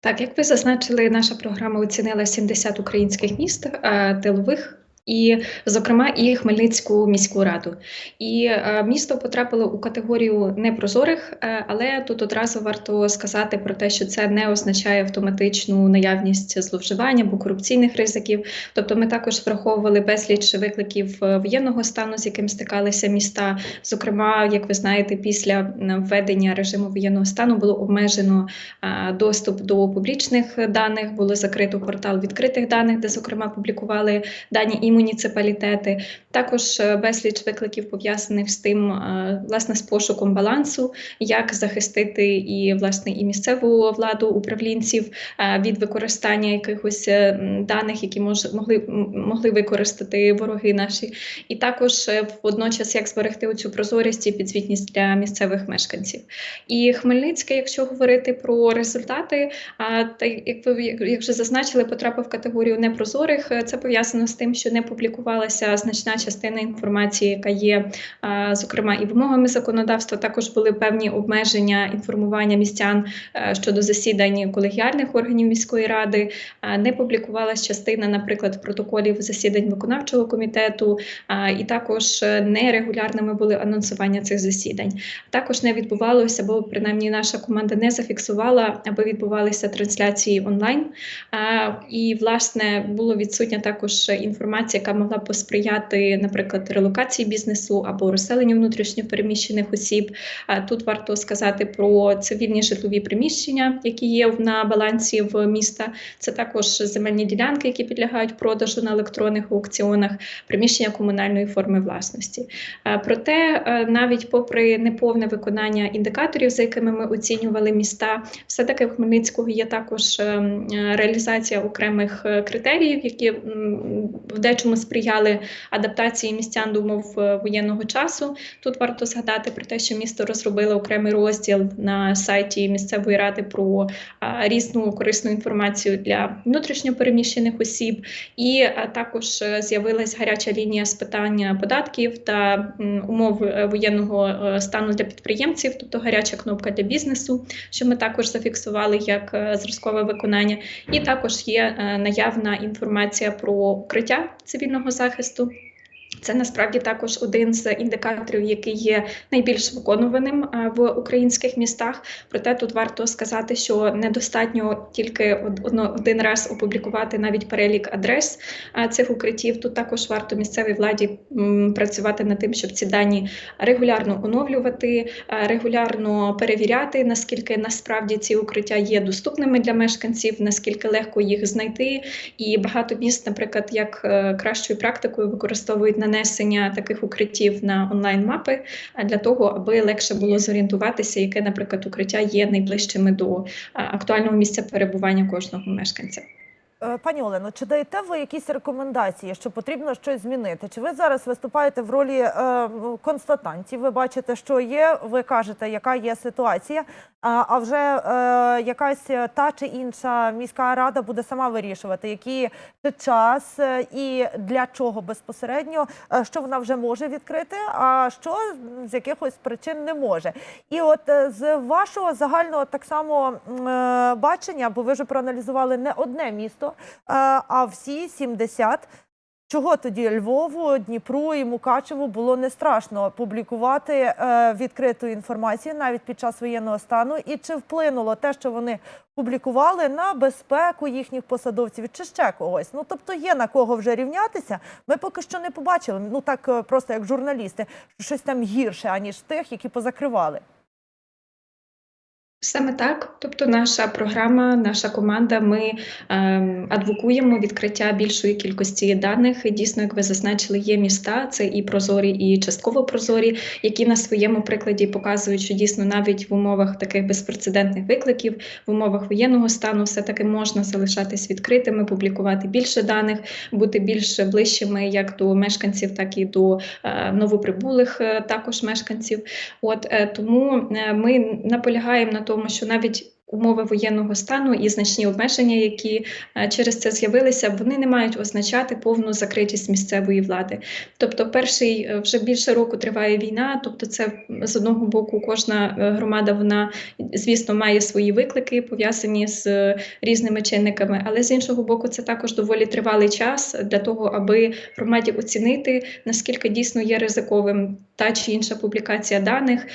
Так, як ви зазначили, наша програма оцінила 70 українських міст а, тилових. І, зокрема, і Хмельницьку міську раду. І е, місто потрапило у категорію непрозорих, е, але тут одразу варто сказати про те, що це не означає автоматичну наявність зловживання або корупційних ризиків. Тобто, ми також враховували безліч викликів е, воєнного стану, з яким стикалися міста. Зокрема, як ви знаєте, після введення режиму воєнного стану було обмежено доступ до публічних даних, було закрито портал відкритих даних, де зокрема публікували дані і муніципалітети. Також е, безліч викликів пов'язаних з тим, е, власне, з пошуком балансу, як захистити і власне і місцеву владу управлінців е, від використання якихось даних, які могли, могли використати вороги наші, і також водночас як зберегти оцю прозорість і підзвітність для місцевих мешканців. І Хмельницьке, якщо говорити про результати, та як ви як вже зазначили, потрапив в категорію непрозорих. Це пов'язано з тим, що не публікувалася значна частина інформації, яка є, зокрема, і вимогами законодавства. Також були певні обмеження інформування містян е, щодо засідань колегіальних органів міської ради. Не публікувалася частина, наприклад, протоколів засідань виконавчого комітету, і також е, нерегулярними були анонсування цих засідань. Також не відбувалося, бо принаймні наша команда не зафіксувала, аби відбувалися трансляції онлайн. І, власне, було відсутня також інформація, яка могла б посприяти, наприклад, релокації бізнесу або розселенню внутрішньопереміщених осіб. Тут варто сказати про цивільні житлові приміщення, які є на балансі в міста. Це також земельні ділянки, які підлягають продажу на електронних аукціонах, приміщення комунальної форми власності. Проте, е, навіть попри неповне виконання індикаторів, за якими ми оцінювали міста, все-таки в Хмельницького є також ем, е, реалізація окремих е, критеріїв, які в дечому сприяли адаптації містян до умов е, воєнного часу. Тут варто згадати про те, що місто розробило окремий розділ на сайті місцевої ради про різну корисну інформацію для внутрішньопереміщених осіб, і також е, з'явилась гаряча лінія з питання податків та умов е, воєнного стану для підприємців, тобто гаряча кнопка для бізнесу, що ми також зафіксували як зразкове виконання. І також є наявна інформація про укриття цивільного захисту. Це насправді також один з індикаторів, який є найбільш виконуваним е, в українських містах. Проте тут варто сказати, що недостатньо тільки один раз опублікувати навіть перелік адрес е, цих укриттів. Тут також варто місцевій владі працювати над тим, щоб ці дані регулярно оновлювати, е, регулярно перевіряти, наскільки насправді ці укриття є доступними для мешканців, наскільки легко їх знайти. І багато міст, наприклад, як кращою практикою використовують нанесення таких укриттів на онлайн-мапи для того, аби легше було зорієнтуватися, яке, наприклад, укриття є найближчими до актуального місця перебування кожного мешканця. Е, Пані Олено, чи даєте ви якісь рекомендації, що потрібно щось змінити? Чи ви зараз виступаєте в ролі е, констатантів? Ви бачите, що є, ви кажете, яка є ситуація, а, а вже е, якась та чи інша міська рада буде сама вирішувати, який час е, і для чого безпосередньо, е, що вона вже може відкрити, а що з якихось причин не може. І от з вашого загального так само е, бачення, бо ви вже проаналізували не одне місто, е, а всі 70. Чого тоді Львову, Дніпру і Мукачеву було не страшно публікувати е, відкриту інформацію навіть під час воєнного стану? І чи вплинуло те, що вони публікували на безпеку їхніх посадовців чи ще когось? Ну тобто є на кого вже рівнятися. Ми поки що не побачили. Ну так е, просто як журналісти, що щось там гірше аніж тих, які позакривали. Саме так, тобто наша програма, наша команда, ми ем, адвокуємо відкриття більшої кількості даних. І Дійсно, як ви зазначили, є міста, це і прозорі, і частково прозорі, які на своєму прикладі показують, що дійсно навіть в умовах таких безпрецедентних викликів, в умовах воєнного стану, все таки можна залишатись відкритими, публікувати більше даних, бути більш ближчими як до мешканців, так і до е, новоприбулих е, також мешканців. От е, тому е, ми наполягаємо на тому, що навіть умови воєнного стану і значні обмеження, які е, через це з'явилися, вони не мають означати повну закритість місцевої влади. Тобто, перший е, вже більше року триває війна. Тобто, це з одного боку кожна е, громада, вона звісно має свої виклики пов'язані з різними чинниками, але з іншого боку, це також доволі тривалий час для того, аби громаді оцінити наскільки дійсно є ризиковим та чи інша публікація даних,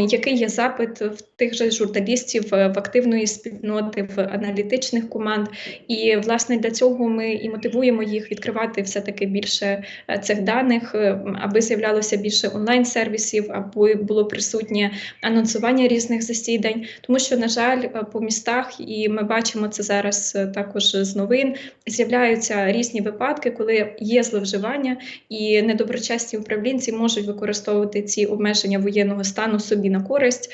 який є запит в тих же журналістів, в активної спільноти, в аналітичних команд. І власне для цього ми і мотивуємо їх відкривати все таки більше е, цих даних, е, аби з'являлося більше онлайн-сервісів, аби було присутнє анонсування різних засідань. Тому що, на жаль, е, по містах, і ми бачимо це зараз також з новин, з'являються різні випадки, коли є зловживання, і недоброчесні управлінці можуть використовувати ці обмеження воєнного стану собі на користь,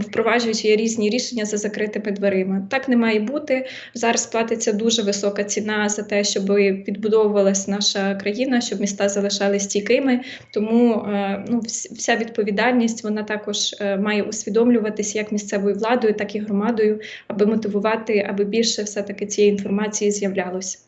впроваджуючи різні рішення за закритими дверима. Так не має бути. Зараз платиться дуже висока ціна за те, щоб відбудовувалась наша країна, щоб міста залишались стійкими. Тому е, ну, вся відповідальність вона також е, має усвідомлюватися як місцевою владою, так і громадою, аби мотивувати, аби більше все таки цієї інформації з'являлося.